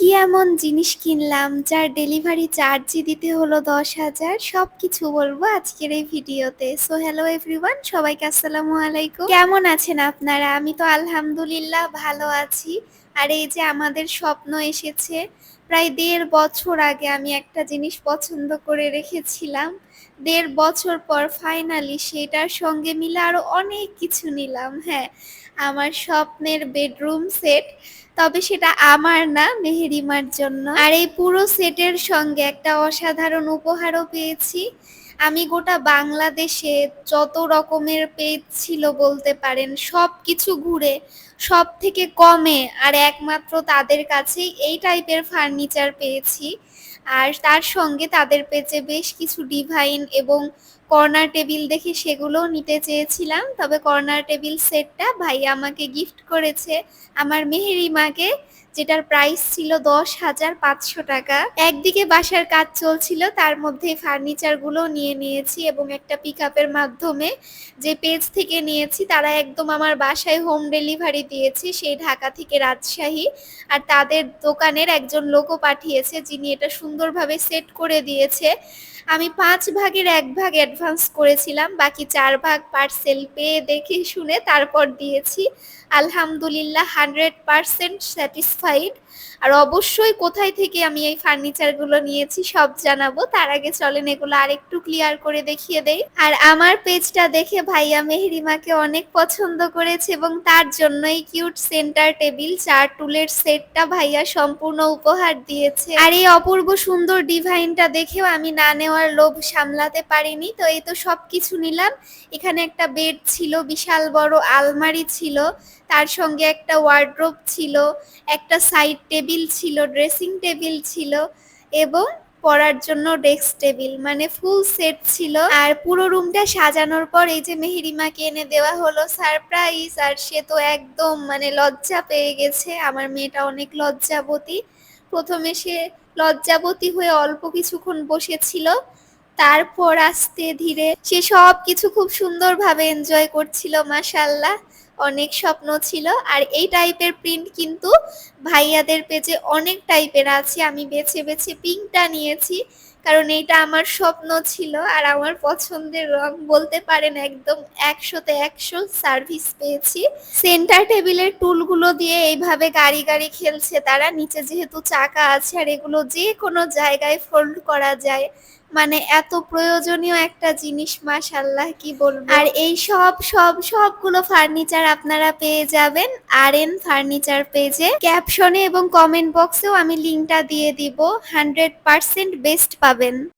কি এমন জিনিস কিনলাম যার ডেলিভারি চার্জই দিতে হলো দশ হাজার? সব কিছু বলব আজকের এই ভিডিওতে। সো হ্যালো এভরিওয়ান সবাইকে আসসালামু আলাইকুম। কেমন আছেন আপনারা? আমি তো আলহামদুলিল্লাহ ভালো আছি। আর এই যে আমাদের স্বপ্ন এসেছে, প্রায় দেড় বছর আগে আমি একটা জিনিস পছন্দ করে রেখেছিলাম। দেড় বছর পর ফাইনালি সেটার সঙ্গে মিলে আরও অনেক কিছু নিলাম। হ্যাঁ আমার স্বপ্নের বেডরুম সেট তবে সেটা আমার না, মেহেরিমার জন্য। আর এই পুরো সেটের সঙ্গে একটা অসাধারণ উপহারও পেয়েছি। আমি গোটা বাংলাদেশে যত রকমের পেজ ছিল বলতে পারেন সব কিছু ঘুরে সব থেকে কমে আর একমাত্র তাদের কাছেই এই টাইপের ফার্নিচার পেয়েছি। আর তার সঙ্গে তাদের পেজে বেশ কিছু ডিভাইন এবং কর্নার টেবিল দেখে সেগুলোও নিতে চেয়েছিলাম। তবে কর্নার টেবিল সেটটা ভাই আমাকে গিফট করেছে আমার মেহেরিমাকে যেটার প্রাইস ছিল দশ হাজার পাঁচশো টাকা। একদিকে বাসার কাজ চলছিল, তার মধ্যে ফার্নিচারগুলো নিয়ে নিয়েছি এবং একটা পিক আপের মাধ্যমে যে পেজ থেকে নিয়েছি, তারা একদম আমার বাসায় হোম ডেলিভারি দিয়েছে, সেই ঢাকা থেকে রাজশাহী। আর তাদের দোকানের একজন লোকও পাঠিয়েছে, যিনি এটা সুন্দরভাবে সেট করে দিয়েছে। আমি পাঁচ ভাগের এক ভাগ অ্যাডভান্স করেছিলাম, বাকি চার ভাগ পার্সেল পেয়ে দেখে শুনে তারপর দিয়েছি। আলহামদুলিল্লাহ হান্ড্রেড পারসেন্ট স্যাটিসফাইড আর অবশ্যই কোথায় থেকে আমি এই ফার্নিচারগুলো নিয়েছি সব জানাব। তার আগে চলেন এগুলো আর একটু ক্লিয়ার করে দেখিয়ে দেই। আর আমার পেজটা দেখে ভাইয়া মেহরিমাকে অনেক পছন্দ করেছে এবং তার জন্যই কিউট সেন্টার টেবিল চার টুলের সেটটা ভাইয়া সম্পূর্ণ উপহার দিয়েছে। আর এই অপূর্ব সুন্দর ডিভাইনটা দেখেও আমি না নেওয়ার লোভ সামলাতে পারিনি। তো এই তো সব কিছু নিলাম। এখানে একটা বেড ছিল, বিশাল বড় আলমারি ছিল। তার সঙ্গে একটা ওয়ার্ড্রোব ছিল একটা সাইড টেবিল ছিল ড্রেসিং টেবিল ছিল এবং পড়ার জন্য ডেস্ক টেবিল মানে ফুল সেট ছিল। আর পুরো রুমটা সাজানোর পর এই যে মেহেরিমাকে এনে দেওয়া হলো সারপ্রাইজ আর সে তো একদম মানে লজ্জা পেয়ে গেছে। আমার মেয়েটা অনেক লজ্জাবতী। প্রথমে সে লজ্জাবতী হয়ে অল্প কিছুক্ষণ বসেছিল। তারপর আস্তে ধীরে সে সব কিছু খুব সুন্দরভাবে এনজয় করছিল মাসাল্লাহ অনেক স্বপ্ন ছিল। আর এই টাইপের প্রিন্ট কিন্তু ভাইয়াদের পেজে অনেক টাইপের আছে। আমি বেছে বেছে পিঙ্কটা নিয়েছি, কারণ এইটা আমার স্বপ্ন ছিল আর আমার পছন্দের রং বলতে পারেন একদম একশোতে একশো সার্ভিস পেয়েছি। সেন্টার টেবিলের টুলগুলো দিয়ে এইভাবে গাড়ি গাড়ি খেলছে তারা। নিচে যেহেতু চাকা আছে আর এগুলো যে কোনো জায়গায় ফোল্ড করা যায়। মানে এত প্রয়োজনীয় একটা জিনিস মাশাল্লাহ কি বলব? আর এই সব সব সবগুলো ফার্নিচার আপনারা পেয়ে যাবেন আর এন ফার্নিচার পেজে ক্যাপশনে এবং কমেন্ট বক্সেও আমি লিঙ্কটা দিয়ে দিব হান্ড্রেড পার্সেন্ট বেস্ট পাবেন।